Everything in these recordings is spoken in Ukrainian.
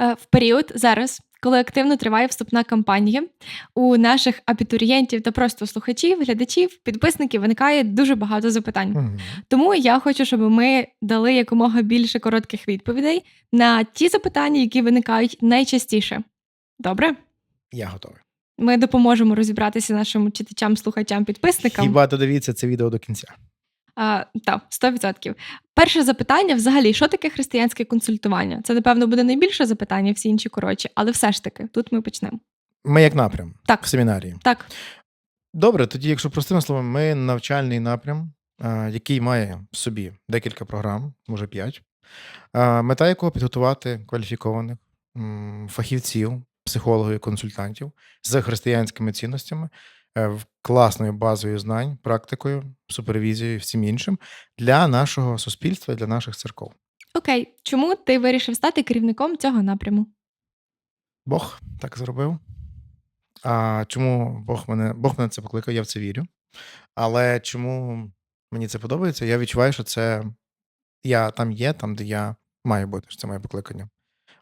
Е, в період зараз, коли активно триває вступна кампанія, у наших абітурієнтів та просто слухачів, глядачів, підписників виникає дуже багато запитань. Мгм. Тому я хочу, щоб ми дали якомога більше коротких відповідей на ті запитання, які виникають найчастіше. Добре? Я готовий. Ми допоможемо розібратися нашим читачам, слухачам, підписникам. Хіба додивіться це відео до кінця? Так, 100%. Перше запитання взагалі, що таке християнське консультування? Це, напевно, буде найбільше запитання, всі інші коротші, але все ж таки, тут ми почнемо. Ми як напрям Так. в семінарії. Так, Добре, тоді, якщо простими словами, ми навчальний напрям, який має в собі декілька програм, може п'ять, мета якого підготувати кваліфікованих фахівців, психологів консультантів з християнськими цінностями, класною базою знань, практикою, супервізією всім іншим для нашого суспільства і для наших церков. окей. Чому ти вирішив стати керівником цього напряму? Бог так зробив. А чому Бог мене, Бог мене це покликав, я в це вірю. Але чому мені це подобається? Я відчуваю, що це я там є, там, де я маю бути, що це моє покликання.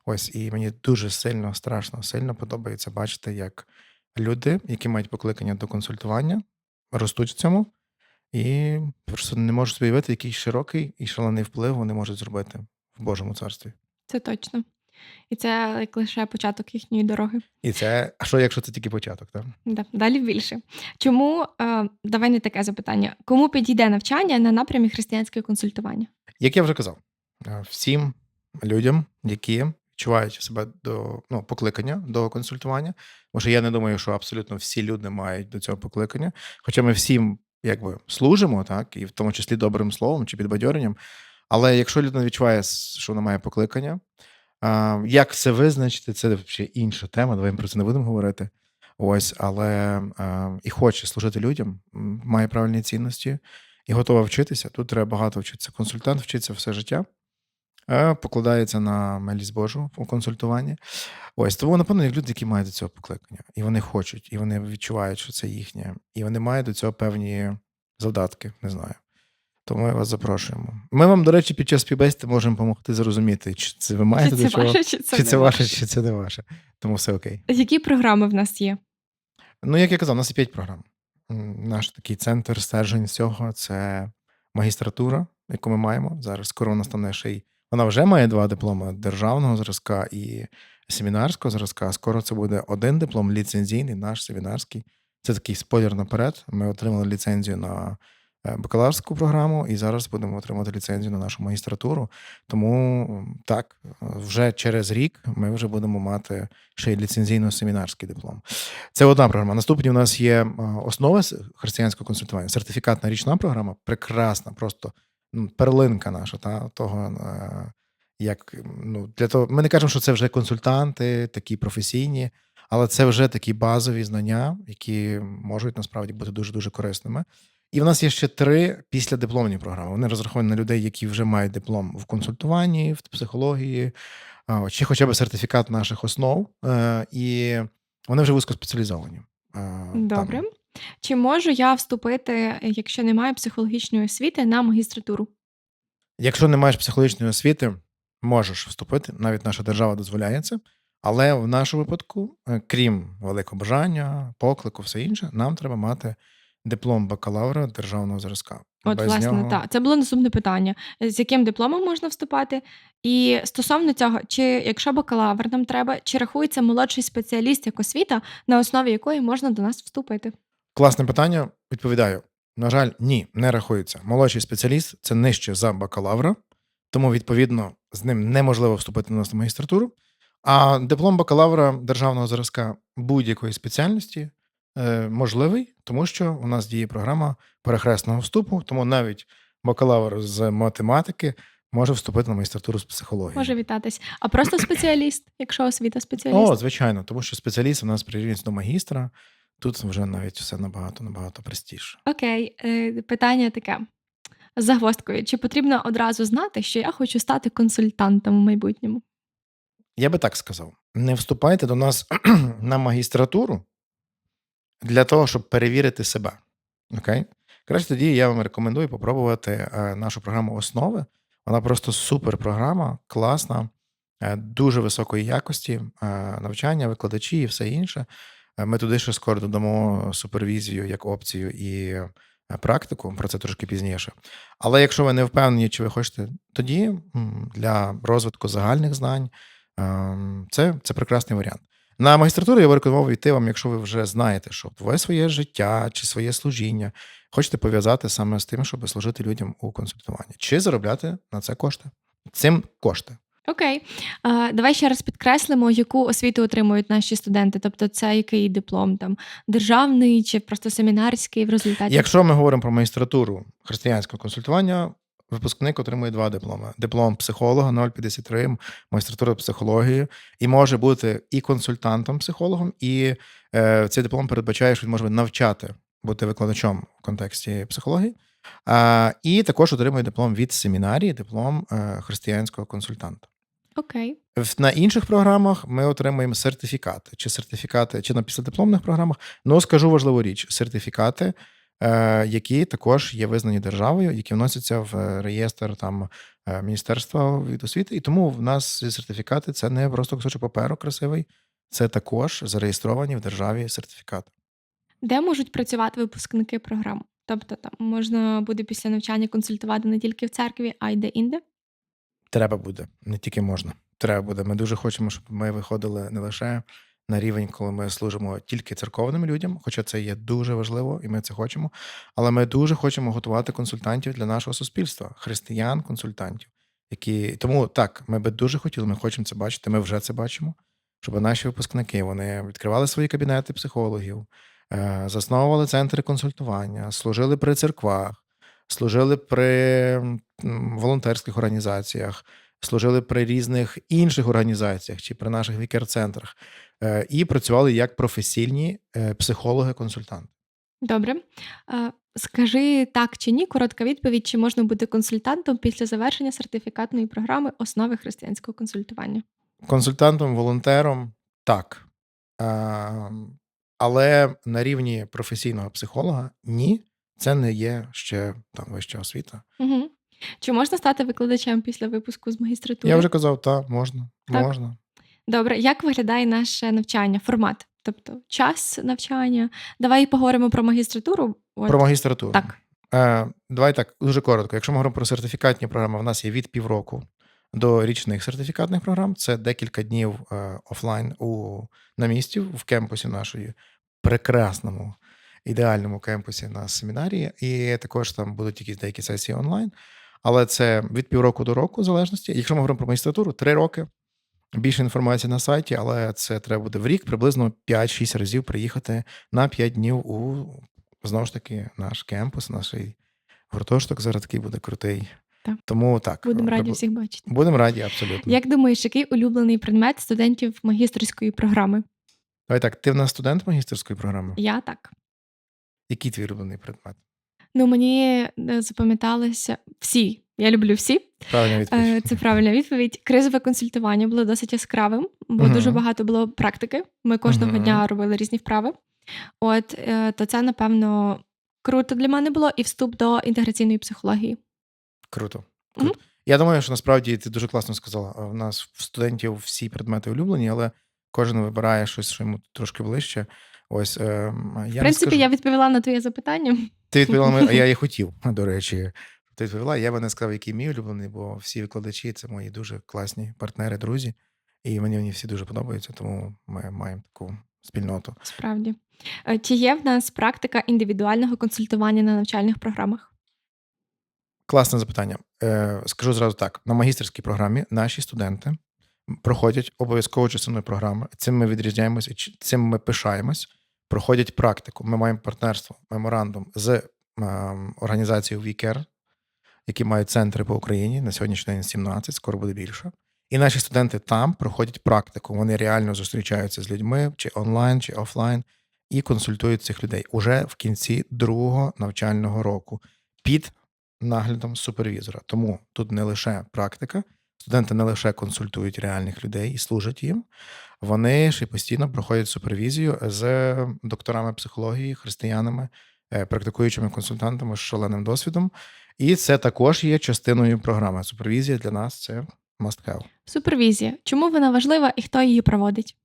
Ось, і мені дуже сильно, страшно, сильно подобається бачити, як люди, які мають покликання до консультування, ростуть в цьому, і просто не можуть собі уявити, який широкий і шалений вплив вони можуть зробити в Божому царстві. Це точно. І це як лише початок їхньої дороги. І це, а що, якщо це тільки початок, так? Да, далі більше. Чому е, давай не таке запитання? Кому підійде навчання на напрямі християнське консультування? Як я вже казав, е, всім людям, які відчувають себе до ну, покликання до консультування, тому я не думаю, що абсолютно всі люди мають до цього покликання. Хоча ми всім якби служимо, так, і в тому числі добрим словом чи підбадьоренням. Але якщо людина відчуває, що вона має покликання, як це визначити, це ще інша тема. Давай ми про це не будемо говорити. Ось, але і хоче служити людям, має правильні цінності і готова вчитися. Тут треба багато вчитися. Консультант вчиться все життя, покладається на милість Божу у консультуванні. Ось тому, напевно, як люди, які мають до цього покликання, і вони хочуть, і вони відчувають, що це їхнє, і вони мають до цього певні завдатки, не знаю. Тому ми вас запрошуємо. Ми вам, до речі, під час співбесіди можемо допомогти зрозуміти, чи це ви маєте Чи до це чого, ваше, чи це, чи це ваше, чи це не ваше. Тому все окей. Які програми в нас є? Ну, як я казав, у нас є п'ять програм. Наш такий центр стержень цього це магістратура, яку ми маємо. Зараз скоро вона стане ще й. Вона вже має два дипломи державного зразка і семінарського зразка. Скоро це буде один диплом ліцензійний, наш семінарський. Це такий спойлер наперед. Ми отримали ліцензію на е, бакалаврську програму, і зараз будемо отримати ліцензію на нашу магістратуру. Тому так, вже через рік ми вже будемо мати ще й ліцензійно-семінарський диплом. Це одна програма. Наступні у нас є е, основи християнського консультування, сертифікатна річна програма, прекрасна, просто перлинка наша, та, того, е, як ну, для того, ми не кажемо, що це вже консультанти, такі професійні, але це вже такі базові знання, які можуть насправді бути дуже-дуже корисними. І в нас є ще три післядипломні програми. Вони розраховані на людей, які вже мають диплом в консультуванні, в психології, чи хоча б сертифікат наших основ, е, і вони вже вузькоспеціалізовані. Е, Добре. Там. Чи можу я вступити, якщо немає психологічної освіти, на магістратуру? Якщо не маєш психологічної освіти, можеш вступити. Навіть наша держава дозволяє це. Але в нашому випадку, е, крім великого бажання, поклику, все інше, нам треба мати диплом бакалавра державного зразка. От, Без власне, нього... так. Це було наступне питання. З яким дипломом можна вступати? І стосовно цього, чи якщо бакалавр нам треба, чи рахується молодший спеціаліст як освіта, на основі якої можна до нас вступити? Класне питання. Відповідаю. На жаль, ні, не рахується. Молодший спеціаліст це нижче за бакалавра, тому, відповідно, з ним неможливо вступити на нас на магістратуру. А диплом бакалавра державного зразка будь-якої спеціальності е, можливий, тому що у нас діє програма перехресного вступу, тому навіть бакалавр з математики може вступити на магістратуру з психології. Може вітатись. А просто спеціаліст, якщо освіта спеціаліст. О, звичайно, тому що спеціаліст у нас прирівнюється до магістра. Тут вже навіть все набагато набагато простіше. Окей, е, питання таке. З загвоздкою. Чи потрібно одразу знати, що я хочу стати консультантом у майбутньому? Я би так сказав: не вступайте до нас на магістратуру для того, щоб перевірити себе. Окей? Краще тоді я вам рекомендую попробувати е, нашу програму основи. Вона просто супер програма, класна. е, дуже високої якості навчання, викладачі і все інше. Е, Ми туди ще скоро додамо супервізію як опцію і е, практику, про це трошки пізніше. Але якщо ви не впевнені, чи ви хочете, тоді для розвитку загальних знань ем, це, це прекрасний варіант. На магістратуру я рекомендував йти вам, якщо ви вже знаєте, що ви своє життя чи своє служіння хочете пов'язати саме з тим, щоб служити людям у консультуванні, чи заробляти на це кошти. Цим кошти. Окей. Давай ще раз підкреслимо, яку освіту отримують наші студенти. Тобто, це який диплом там державний чи просто семінарський в результаті. Якщо ми говоримо про магістратуру християнського консультування, випускник отримує два дипломи: диплом психолога 053, магістратура психології, і може бути і консультантом, психологом, і е, цей диплом передбачає, що він може навчати бути викладачом в контексті психології. А, і також отримує диплом від семінарії, диплом е, християнського консультанта. Окей. В- На інших програмах ми отримуємо сертифікати, чи сертифікати, чи на післядипломних програмах. Ну, скажу важливу річ: сертифікати, е, які також є визнані державою, які вносяться в реєстр там е, Міністерства від освіти. І тому в нас сертифікати це не просто кусочок паперу красивий, це також зареєстровані в державі сертифікати. Де можуть працювати випускники програм? Тобто там можна буде після навчання консультувати не тільки в церкві, а й де-інде? Треба буде, не тільки можна. Треба буде. Ми дуже хочемо, щоб ми виходили не лише на рівень, коли ми служимо тільки церковним людям, хоча це є дуже важливо, і ми це хочемо. Але ми дуже хочемо готувати консультантів для нашого суспільства, християн, консультантів. Які тому так, ми би дуже хотіли, ми хочемо це бачити. Ми вже це бачимо, щоб наші випускники вони відкривали свої кабінети психологів, е, засновували центри консультування, служили при церквах, служили при волонтерських організаціях, служили при різних інших організаціях чи при наших вікер-центрах, е, і працювали як професійні е, психологи-консультанти. Добре. Скажи так чи ні, коротка відповідь, чи можна бути консультантом після завершення сертифікатної програми основи християнського консультування? Консультантом, волонтером так. Е, Але на рівні професійного психолога ні, це не є ще там вища освіта. Угу. Чи можна стати викладачем після випуску з магістратури? Я вже казав, так, можна. Так. можна. Добре, як виглядає наше навчання, формат? Тобто час навчання. Давай поговоримо про магістратуру. От. Про магістратуру. Так. Е, давай так, дуже коротко. Якщо ми говоримо про сертифікатні програми, в нас є від півроку до річних сертифікатних програм. Це декілька днів е, офлайн у, на місці в кемпусі нашої прекрасному, ідеальному кемпусі на семінарії. І також там будуть якісь деякі сесії онлайн. Але це від півроку до року, в залежності. Якщо ми говоримо про магістратуру, три роки. Більше інформації на сайті, але це треба буде в рік приблизно 5-6 разів приїхати на 5 днів у знову ж таки наш кемпус, наш гуртожиток зараз такий буде крутий. Так. Тому так. Будемо раді всіх бачити. Будемо раді, абсолютно. Як думаєш, який улюблений предмет студентів магістерської програми? Давай так, ти в нас студент магістерської програми? Я так. Який твій улюблений предмет? Ну, мені е, запам'яталися всі. Я люблю всі. Правильна Е, відповідь. Це правильна відповідь. Кризове консультування було досить яскравим, бо Мгм. дуже багато було практики. Ми кожного Мгм. дня робили різні вправи. От е, то це, напевно, круто для мене було і вступ до інтеграційної психології. Круто. Круто. Я думаю, що насправді ти дуже класно сказала. У нас в студентів всі предмети улюблені, але кожен вибирає щось, що йому трошки ближче. Ось е, я В принципі, скажу. я відповіла на твоє запитання. Ти відповіла, я і хотів, до речі. Ти відповіла, я би не сказав, який мій улюблений, бо всі викладачі це мої дуже класні партнери, друзі. І мені вони всі дуже подобаються, тому ми маємо таку спільноту. Справді. Е, Чи є в нас практика індивідуального консультування на навчальних програмах? Класне запитання. Е, скажу зразу так: на магістерській програмі наші студенти проходять обов'язкову частину програми. Цим ми відрізняємось і цим ми пишаємось. Проходять практику. Ми маємо партнерство, меморандум з ем, організацією WeCare, які мають центри по Україні. На сьогоднішній день 17, скоро буде більше. І наші студенти там проходять практику. Вони реально зустрічаються з людьми, чи онлайн, чи офлайн, і консультують цих людей уже в кінці другого навчального року під наглядом супервізора. Тому тут не лише практика, студенти не лише консультують реальних людей і служать їм, вони ще і постійно проходять супервізію з докторами психології, християнами, е, практикуючими консультантами з шаленим досвідом. І це також є частиною програми. Супервізія для нас це must have. Супервізія. Чому вона важлива і хто її проводить?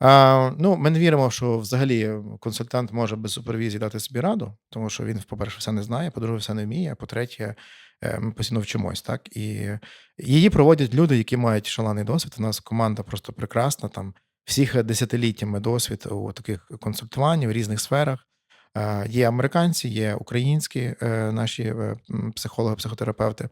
А, ну, ми не віримо, що взагалі консультант може без супервізії дати собі раду, тому що він, по-перше, все не знає, по-друге, все не вміє, а по-третє, е, ми постійно вчимось, так? І її проводять люди, які мають шалений досвід. У нас команда просто прекрасна, там всіх десятиліттями досвід у таких консультуванні в різних сферах. Е, Є американці, є українські е, наші психологи, психотерапевти.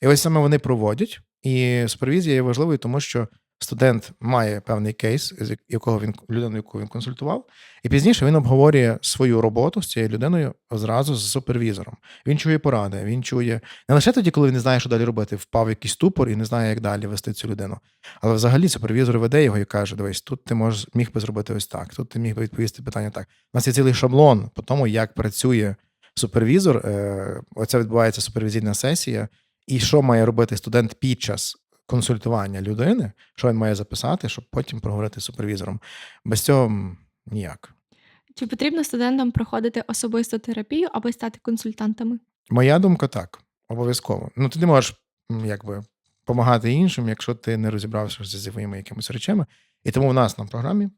І ось саме вони проводять. І супервізія є важливою, тому що студент має певний кейс, з якого він людину, яку він консультував, і пізніше він обговорює свою роботу з цією людиною зразу з супервізором. Він чує поради, він чує не лише тоді, коли він не знає, що далі робити, впав в якийсь ступор і не знає, як далі вести цю людину. Але взагалі супервізор веде його і каже: дивись, тут ти можеш міг би зробити ось так, тут ти міг би відповісти питання так. У нас є цілий шаблон по тому, як працює супервізор. Е, Оце відбувається супервізійна сесія, і що має робити студент під час консультування людини, що він має записати, щоб потім проговорити з супервізором. Без цього ніяк. Чи потрібно студентам проходити особисту терапію, аби стати консультантами? Моя думка так, обов'язково. Ну, ти не можеш якби допомагати іншим, якщо ти не розібрався зі своїми якимись речами. І тому в нас на програмі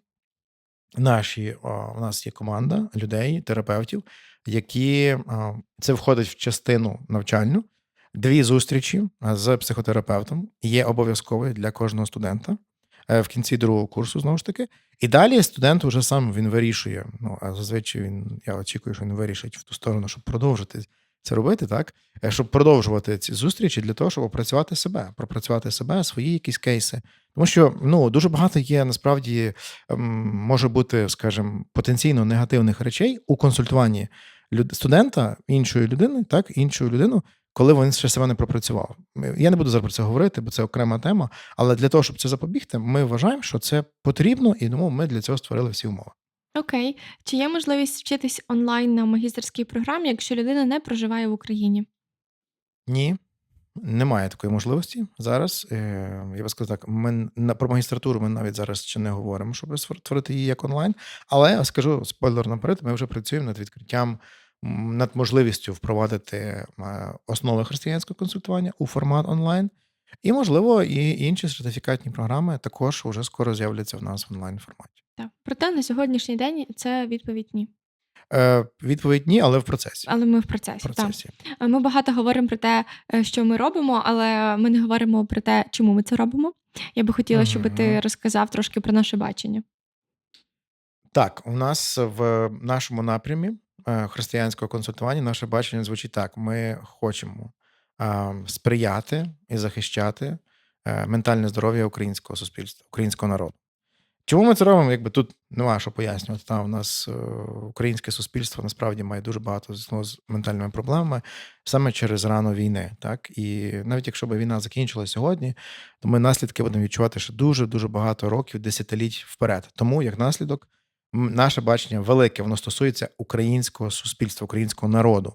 наші, о, у нас є команда людей, терапевтів, які а, це входить в частину навчальну. Дві зустрічі з психотерапевтом є обов'язковою для кожного студента е, в кінці другого курсу, знову ж таки. І далі студент уже сам він вирішує. Ну, а зазвичай він, я очікую, що він вирішить в ту сторону, щоб продовжити це робити, так? Е, Щоб продовжувати ці зустрічі для того, щоб опрацювати себе, пропрацювати себе, свої якісь кейси. Тому що ну, дуже багато є насправді ем, може бути, скажімо, потенційно негативних речей у консультуванні люд- студента іншої людини, так, іншою людину, коли він ще себе не пропрацював. Я не буду зараз про це говорити, бо це окрема тема. Але для того, щоб це запобігти, ми вважаємо, що це потрібно, і тому ми для цього створили всі умови. Окей. Чи є можливість вчитись онлайн на магістерській програмі, якщо людина не проживає в Україні? Ні, немає такої можливості зараз. Е, Я би сказав так, ми про магістратуру ми навіть зараз ще не говоримо, щоб створити її як онлайн. Але скажу спойлер наперед, ми вже працюємо над відкриттям, над можливістю впровадити е, основи християнського консультування у формат онлайн. І, можливо, і інші сертифікатні програми також вже скоро з'являться в нас в онлайн форматі. Так. Проте на сьогоднішній день це відповідь ні. Е, Відповідь ні, але в процесі. Але ми в В процесі. Так. Е, Ми багато говоримо про те, е, що ми робимо, але ми не говоримо про те, чому ми це робимо. Я би хотіла, щоб ти розказав трошки про наше бачення. Так, у нас в нашому напрямі християнського консультування наше бачення звучить так: ми хочемо сприяти і захищати е, ментальне здоров'я українського суспільства, українського народу. Чому ми це робимо? Якби тут нема що пояснювати. Там у нас е, українське суспільство насправді має дуже багато зіткнуло з ментальними проблемами саме через рану війни. Так і навіть якщо б війна закінчилася сьогодні, то ми наслідки будемо відчувати ще дуже дуже багато років, десятиліть вперед. Тому як наслідок, наше бачення велике, воно стосується українського суспільства, українського народу.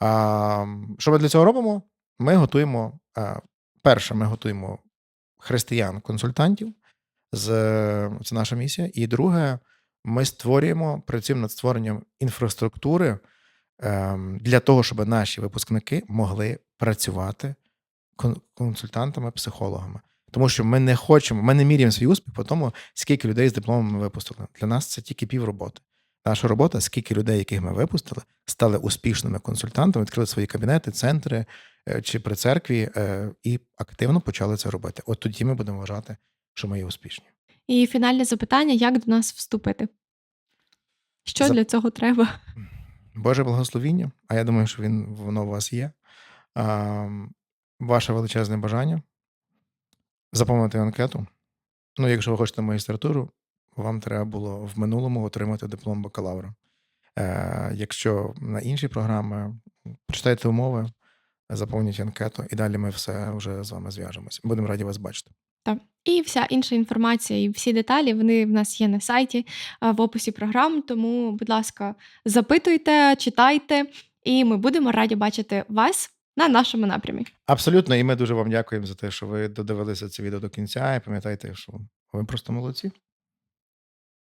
А, що ми для цього робимо? Ми готуємо а, перше, ми готуємо християн-консультантів з це наша місія. І друге, ми створюємо, працюємо над створенням інфраструктури ем, для того, щоб наші випускники могли працювати консультантами, психологами. Тому що ми не хочемо, ми не міряємо свій успіх по тому, скільки людей з дипломом ми випустили. Для нас це тільки півроботи. Наша робота, скільки людей, яких ми випустили, стали успішними консультантами, відкрили свої кабінети, центри е, чи при церкві е, і активно почали це робити. От тоді ми будемо вважати, що ми є успішні. І фінальне запитання: як до нас вступити? Що За- для цього треба? Боже благословіння, а я думаю, що він, воно у вас є. А, ваше величезне бажання заповнити анкету. Ну, якщо ви хочете магістратуру, вам треба було в минулому отримати диплом бакалавра. Е, якщо на інші програми, прочитайте умови, заповніть анкету, і далі ми все вже з вами зв'яжемося. Будемо раді вас бачити. Так. І вся інша інформація і всі деталі вони в нас є на сайті в описі програм. Тому, будь ласка, запитуйте, читайте, і ми будемо раді бачити вас на нашому напрямі. Абсолютно, і ми дуже вам дякуємо за те, що ви додивилися це відео до кінця. І пам'ятайте, що ви просто молодці.